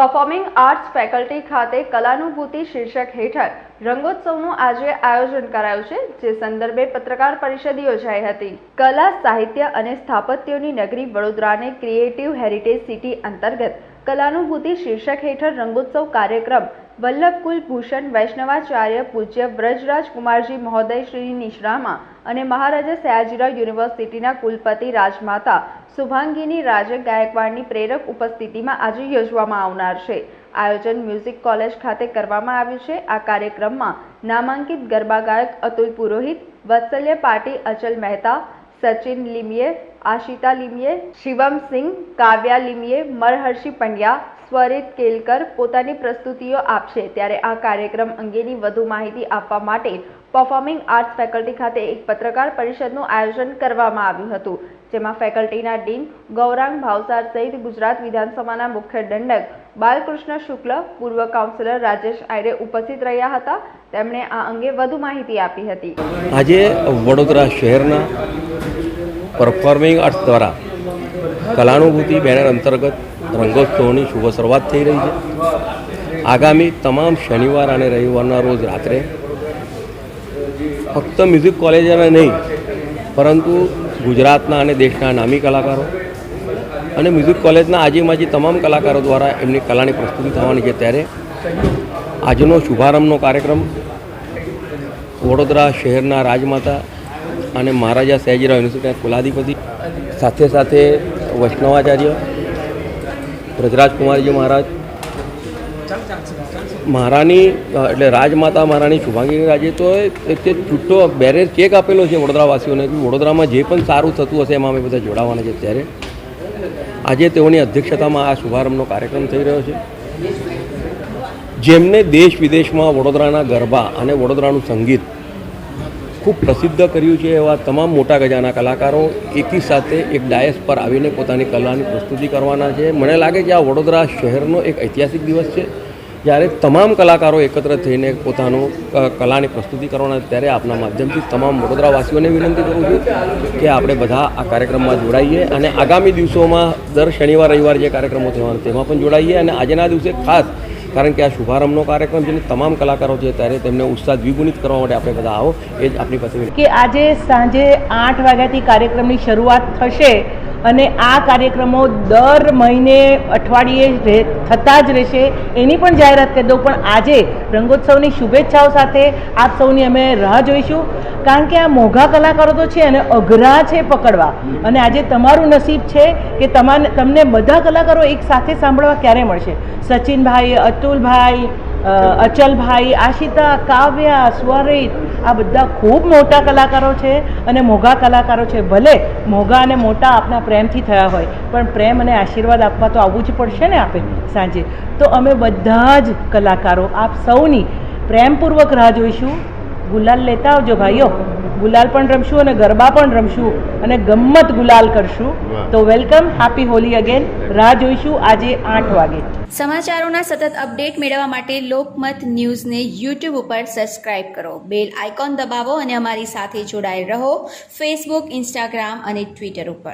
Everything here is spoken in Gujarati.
પરફોર્મિંગ આર્ટ્સ ફેકલ્ટી ખાતે કલાનુભૂતિ શીર્ષક હેઠળ રંગોત્સવનું આજે આયોજન કરાયું છે, જે સંદર્ભે પત્રકાર પરિષદ યોજાઈ હતી. કલા, સાહિત્ય અને સ્થાપત્યોની નગરી વડોદરાને ક્રિએટિવ હેરિટેજ સિટી અંતર્ગત કલાનુભૂતિ શીર્ષક હેઠળ રંગોત્સવ કાર્યક્રમ વલ્લભ કુલભૂષણ વૈષ્ણવાચાર્ય પૂજ્ય વ્રજરાજ કુમારજી મહોદય શ્રીની નિશ્રામાં અને મહારાજા સયાજીરાવ યુનિવર્સિટીના કુલપતિ રાજમાતા શુભાંગીની રાજે ગાયકવાડની પ્રેરક ઉપસ્થિતિમાં આજે યોજવામાં આવનાર છે. આયોજન મ્યુઝિક કોલેજ ખાતે કરવામાં આવ્યું છે. આ કાર્યક્રમમાં નામાંકિત ગરબા ગાયક અતુલ પુરોહિત, વત્સલ્ય પાટી, અચલ મહેતા, સચિન લીમીએ, આશિતા લીમીએ, શિવમ સિંહ, કાવ્યા લીમીએ, મરહર્ષિ પંડ્યા સ્વરિત કેલકર પોતાની પ્રસ્તુતિઓ આપશે. ત્યારે આ કાર્યક્રમ અંગેની વધુ માહિતી આપવા માટે પરફોર્મિંગ આર્ટ્સ ફેકલ્ટી ખાતે એક પત્રકાર પરિષદનું આયોજન કરવામાં આવ્યું હતું, જેમાં ફેકલ્ટીના ડીન ગૌરાંગ ભાવસાર સહિત ગુજરાત વિધાનસભાના મુખ્ય દંડક બાલકૃષ્ણ શુક્લ, પૂર્વ કાઉન્સિલર રાજેશ આયરે ઉપસ્થિત રહ્યા હતા. તેમણે આ અંગે વધુ માહિતી આપી હતી. આજે વડોદરા શહેરના પરફોર્મિંગ આર્ટ્સ દ્વારા કલાનુભૂતિ બેનર અંતર્ગત રંગોત્સવની શુભ શરૂઆત થઈ રહી છે. આગામી તમામ શનિવાર અને રવિવારના રોજ રાત્રે ફક્ત મ્યુઝિક કોલેજના નહીં, પરંતુ ગુજરાતના અને દેશના નામી કલાકારો અને મ્યુઝિક કોલેજના આજીમાજી તમામ કલાકારો દ્વારા એમની કલાની પ્રસ્તુતિ થવાની છે. ત્યારે આજનો શુભારંભનો કાર્યક્રમ વડોદરા શહેરના રાજમાતા અને મહારાજા સયાજીરાવ યુનિવર્સિટીના કુલાધિપતિ સાથે સાથે વૈષ્ણવાચાર્ય બ્રજરાજ કુમારજી મહારાજ. મહારાણી એટલે રાજમાતા મહારાણી શુભાંગીની રાજે તો તે છૂટો બેરેજ ચેક આપેલો છે વડોદરાવાસીઓને. કે વડોદરામાં જે પણ સારું થતું હશે એમાં અમે બધા જોડાવાના છે ત્યારે આજે તેઓની અધ્યક્ષતામાં આ શુભારંભનો કાર્યક્રમ થઈ રહ્યો છે. જેમને દેશ વિદેશમાં વડોદરાના ગરબા અને વડોદરાનું સંગીત ખૂબ પ્રસિદ્ધ કર્યું છે એવા તમામ મોટા ગજાના કલાકારો એકી સાથે એક ડાયસ પર આવીને પોતાની કલાની પ્રસ્તુતિ કરવાના છે મને લાગે કે આ વડોદરા શહેરનો એક ઐતિહાસિક દિવસ છે જ્યારે તમામ કલાકારો એકત્ર થઈને પોતાનું કલાની પ્રસ્તુતિ કરવાના. ત્યારે આપના માધ્યમથી તમામ વડોદરાવાસીઓને વિનંતી કરું છું કે આપણે બધા આ કાર્યક્રમમાં જોડાઈએ અને આગામી દિવસોમાં દર શનિવાર રવિવાર જે કાર્યક્રમો થવાના, તેમાં પણ જોડાઈએ અને આજના દિવસે ખાસ કારણ કે આ શુભારંભનો કાર્યક્રમ છે તમામ કલાકારો છે ત્યારે તેમને ઉત્સાહ દ્વિગુણિત કરવા માટે આપણે બધા આવો, એ જ આપણી પાસે કે આજે સાંજે આઠ વાગ્યાથી કાર્યક્રમની શરૂઆત થશે. અને આ કાર્યક્રમો દર મહિને અઠવાડિયે થતા જ રહેશે એની પણ જાહેરાત કરી દઉં. પણ આજે રંગોત્સવની શુભેચ્છાઓ સાથે આપ સૌની અમે રાહ જોઈશું. કારણ કે આ મોઘા કલાકારો તો છે અને અઘરા છે પકડવા. અને આજે તમારું નસીબ છે કે તમાને, તમને બધા કલાકારો એક સાથે સાંભળવા ક્યારે મળશે? સચિનભાઈ, અતુલભાઈ અચલભાઈ, આશિતા, કાવ્યા, સ્વરિત, આ બધા ખૂબ મોટા કલાકારો છે અને મોઘા કલાકારો છે. ભલે મોઘા અને મોટા આપના પ્રેમથી થયા હોય, પણ પ્રેમ અને આશીર્વાદ આપવા તો આવવું જ પડશે ને આપે સાંજે. તો અમે બધા જ કલાકારો, આપ સૌની પ્રેમપૂર્વક રાહ જોઈશું. ગુલાલ લેતા આવજો ભાઈઓ. ગુલાલ પણ રમશું અને ગરબા પણ રમશું અને ગમ્મત ગુલાલ કરશું. તો વેલકમ હેપી હોલી અગેન રાહ જોઈશું આજે આઠ વાગે. સમાચારોના સતત અપડેટ મેળવવા માટે લોકમત ન્યૂઝને યુટ્યુબ ઉપર સબસ્ક્રાઇબ કરો. બેલ આઇકોન દબાવો અને અમારી સાથે જોડાયેલ રહો. ફેસબુક ઇન્સ્ટાગ્રામ અને ટ્વિટર ઉપર.